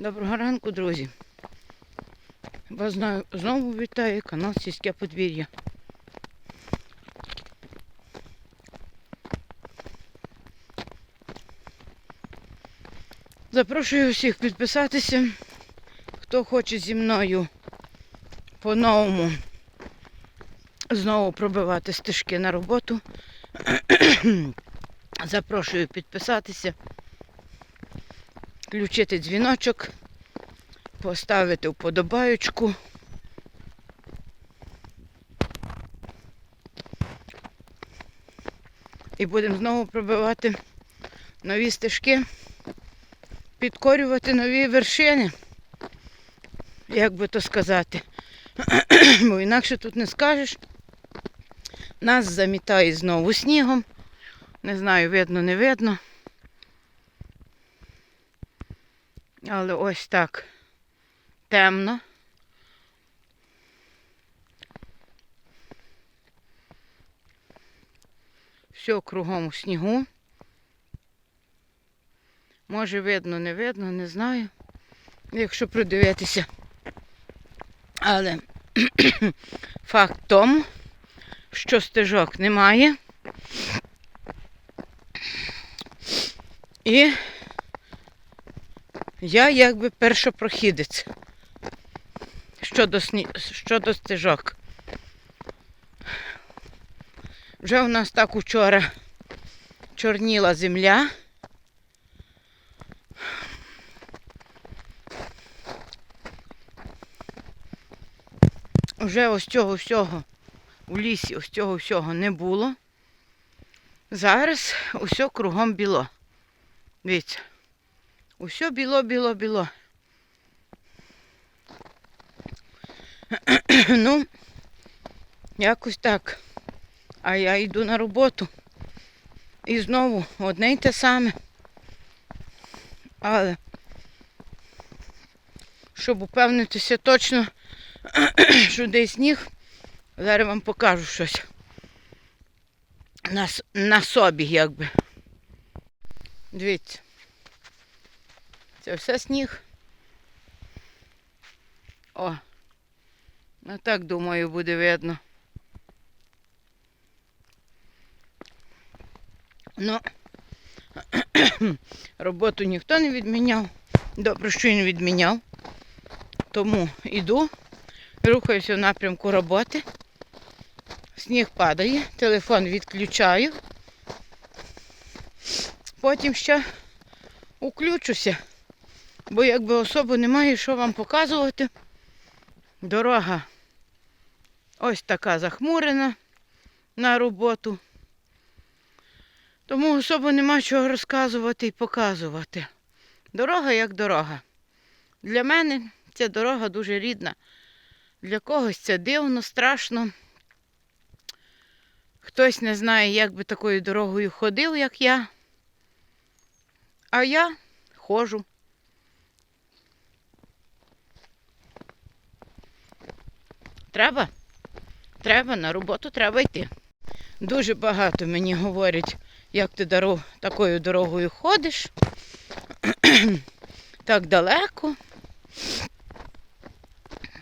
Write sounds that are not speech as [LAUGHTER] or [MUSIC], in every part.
Доброго ранку, друзі. Вас знову вітаю канал Сільське подвір'я. Запрошую всіх підписатися, хто хоче зі мною по-новому знову пробивати стежки на роботу. [CLEARS THROAT] Запрошую підписатися, включити дзвіночок, поставити вподобаючку. І будемо знову пробивати нові стежки, підкорювати нові вершини, як би то сказати. [CLEARS THROAT] Бо інакше тут не скажеш. Нас замітає знову снігом. Не знаю, видно, не видно. Але ось так темно. Все кругом у снігу. Може видно, не видно, не знаю. Якщо придивитися. Але [COUGHS] факт тому, що стежок немає. І я якби першопрохідець щодо, сні... щодо стежок. Вже у нас так учора чорніла земля. Вже ось цього всього у лісі ось цього всього не було. Зараз усе кругом біло. Дивіться. Усе біло, біло, біло. [CLEARS THROAT] ну, якось так. А я йду на роботу. І знову одне й те саме. Але щоб упевнитися точно, [CLEARS THROAT] що десь сніг, зараз вам покажу щось. На, на собі, якби. Дивіться. Це все сніг. О. Ну так, думаю, буде видно. Ну, [COUGHS] роботу ніхто не відміняв. Добре, що він відміняв. Тому йду, рухаюся в напрямку роботи. Сніг падає, телефон відключаю. Потім ще уключуся, бо якби особо немає, що вам показувати. Дорога ось така захмурена на роботу. Тому особо нема чого розказувати і показувати. Дорога як дорога. Для мене ця дорога дуже рідна. Для когось це дивно, страшно. Хтось не знає, як би такою дорогою ходив, як я. А я ходжу. Треба? Треба, на роботу треба йти. Дуже багато мені говорять, як ти дорог, такою дорогою ходиш. [CLEARS THROAT] так далеко.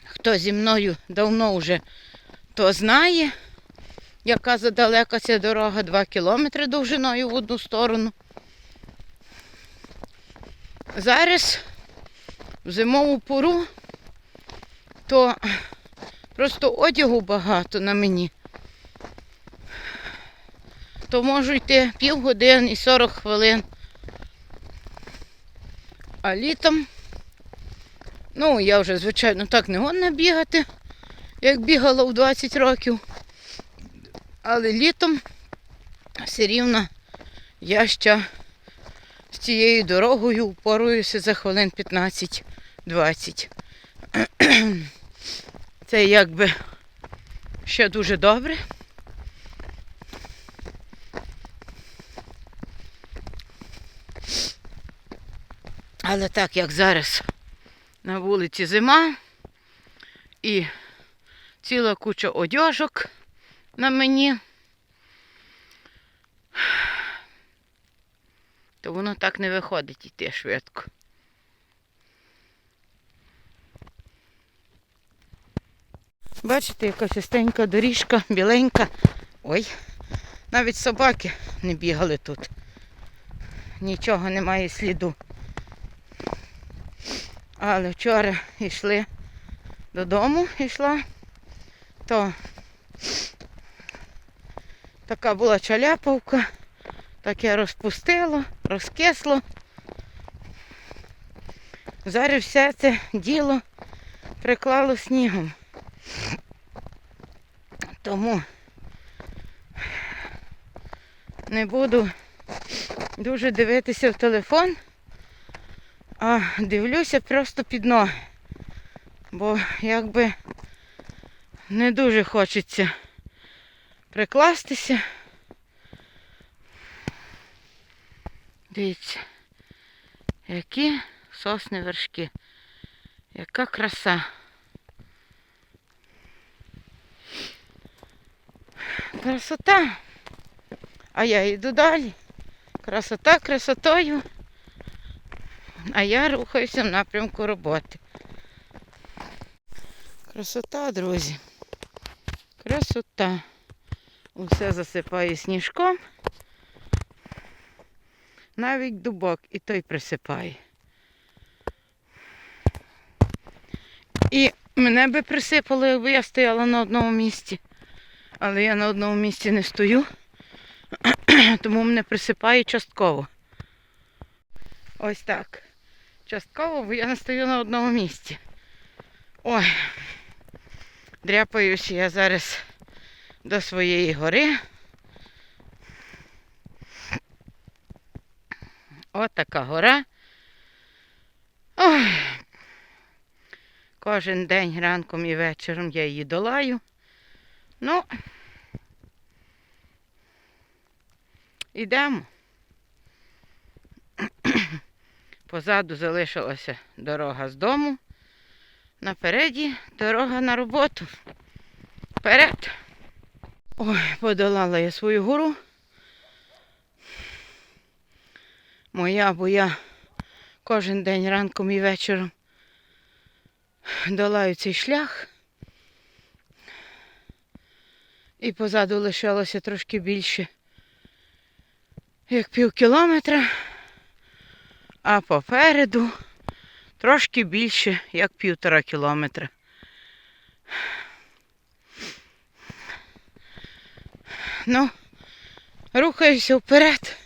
Хто зі мною давно вже то знає, яка задалека ця дорога, два кілометри довжиною в одну сторону. Зараз в зимову пору то просто одягу багато на мені. То можу йти півгодини і 40 хвилин. А літом, ну, я вже, звичайно, так не годна бігати, як бігала в 20 років. Але літом все рівно я ще з цією дорогою впоруюся за хвилин 15-20. Це якби ще дуже добре. Але так як зараз на вулиці зима і ціла куча одяжок на мені, то воно так не виходить іти швидко. Бачите, яка чистенька доріжка, біленька. Ой, навіть собаки не бігали тут. Нічого немає сліду. Але вчора йшли додому, йшла, то така була чаляпавка, таке розпустило, розкисло. Зараз все це діло приклало снігом. Тому не буду дуже дивитися в телефон, а дивлюся просто під ноги. Бо якби не дуже хочеться прикластися. Дивіться, які сосни вершки. Яка краса. Красота. А я йду далі. Красота красотою. А я рухаюся в напрямку роботи. Красота, друзі. Красота. Усе засипає сніжком. Навіть дубок і той присипає. І мене би присипало, якби я стояла на одному місці. Але я на одному місці не стою, [CLEARS THROAT] тому мене присипає частково. Ось так. Частково, бо я не стою на одному місці. Ой, дряпаюся я зараз до своєї гори. От така гора. Ой. Кожен день ранком і вечором я її долаю. Ну, ідемо. [CLEARS THROAT] Позаду залишилася дорога з дому. Напереді дорога на роботу. Вперед. Ой, подолала я свою гору. Моя, бо я кожен день ранком і вечором долаю цей шлях. І позаду лишилося трошки більше, як пів кілометра, а попереду трошки більше, як півтора кілометра. Ну, рухаюся вперед,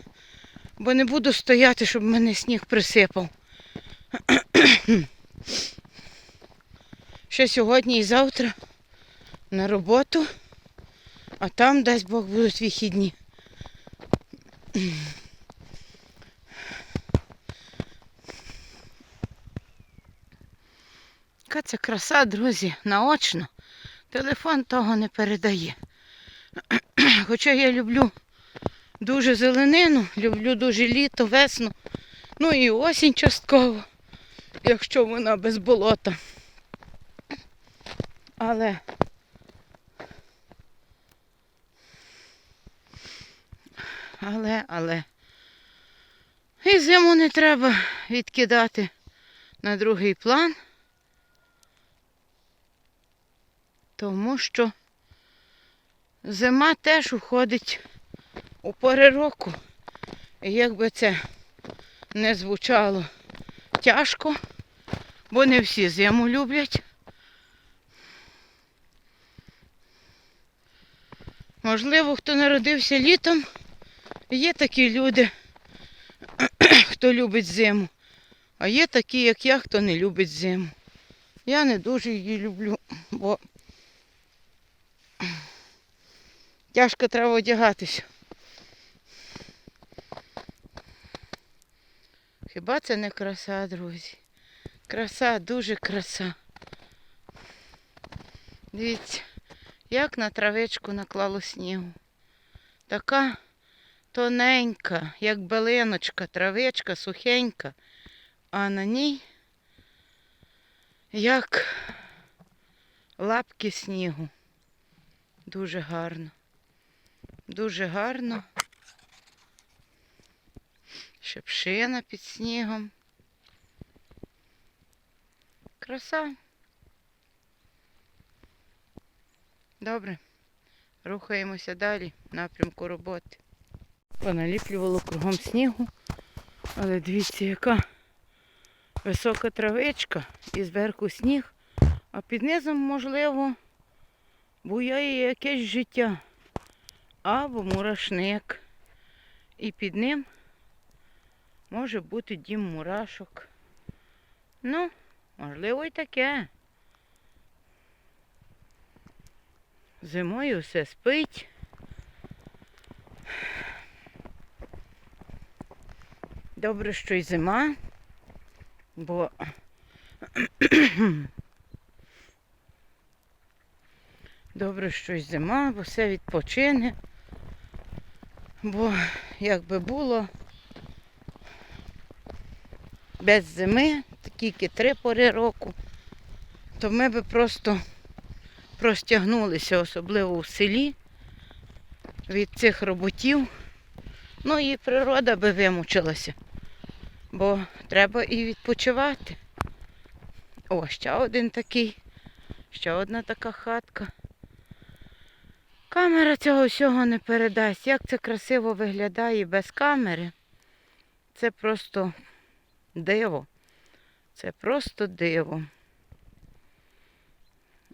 бо не буду стояти, щоб мене сніг присипав. Ще сьогодні і завтра на роботу, а там, дасть Бог, будуть вихідні. Яка це краса, друзі, наочно. Телефон того не передає. [CLEARS THROAT] Хоча я люблю дуже зеленину, люблю дуже літо, весну, ну і осінь частково, якщо вона без болота. Але але, але і зиму не треба відкидати на другий план, тому що зима теж уходить у пори року. І як це не звучало тяжко, бо не всі зиму люблять. Можливо, хто народився літом, є такі люди, [CLEARS THROAT] хто любить зиму. А є такі, як я, хто не любить зиму. Я не дуже її люблю, бо тяжко треба одягатися. Хіба це не краса, друзі? Краса, дуже краса. Дивіться, як на травичку наклало снігу. Така тоненька, як белиночка, травичка сухенька, а на ній як лапки снігу. Дуже гарно. Дуже гарно. Шепшина під снігом. Краса. Добре. Рухаємося далі в напрямку роботи. Поналіплювало кругом снігу. Але дивіться, яка висока травичка і зверху сніг, а під низом, можливо, буяє якесь життя. Або мурашник. І під ним може бути дім мурашок. Ну, можливо, і таке. Зимою все спить. Добре, що й зима, бо добре, що й зима, бо все відпочине. Бо якби було без зими, тільки три пори року, то ми би просто простягнулися, особливо в селі, від цих роботів. Ну і природа би вимучилася, бо треба і відпочивати. О, ще один такий, ще одна така хатка. Камера цього всього не передасть. Як це красиво виглядає без камери. Це просто диво. Це просто диво.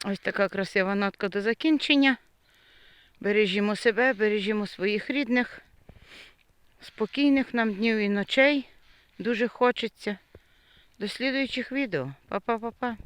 Ось така красива нотка до закінчення. Бережімо себе, бережімо своїх рідних. Спокійних нам днів і ночей. Дуже хочеться. До слідуючих відео. Па-па-па-па.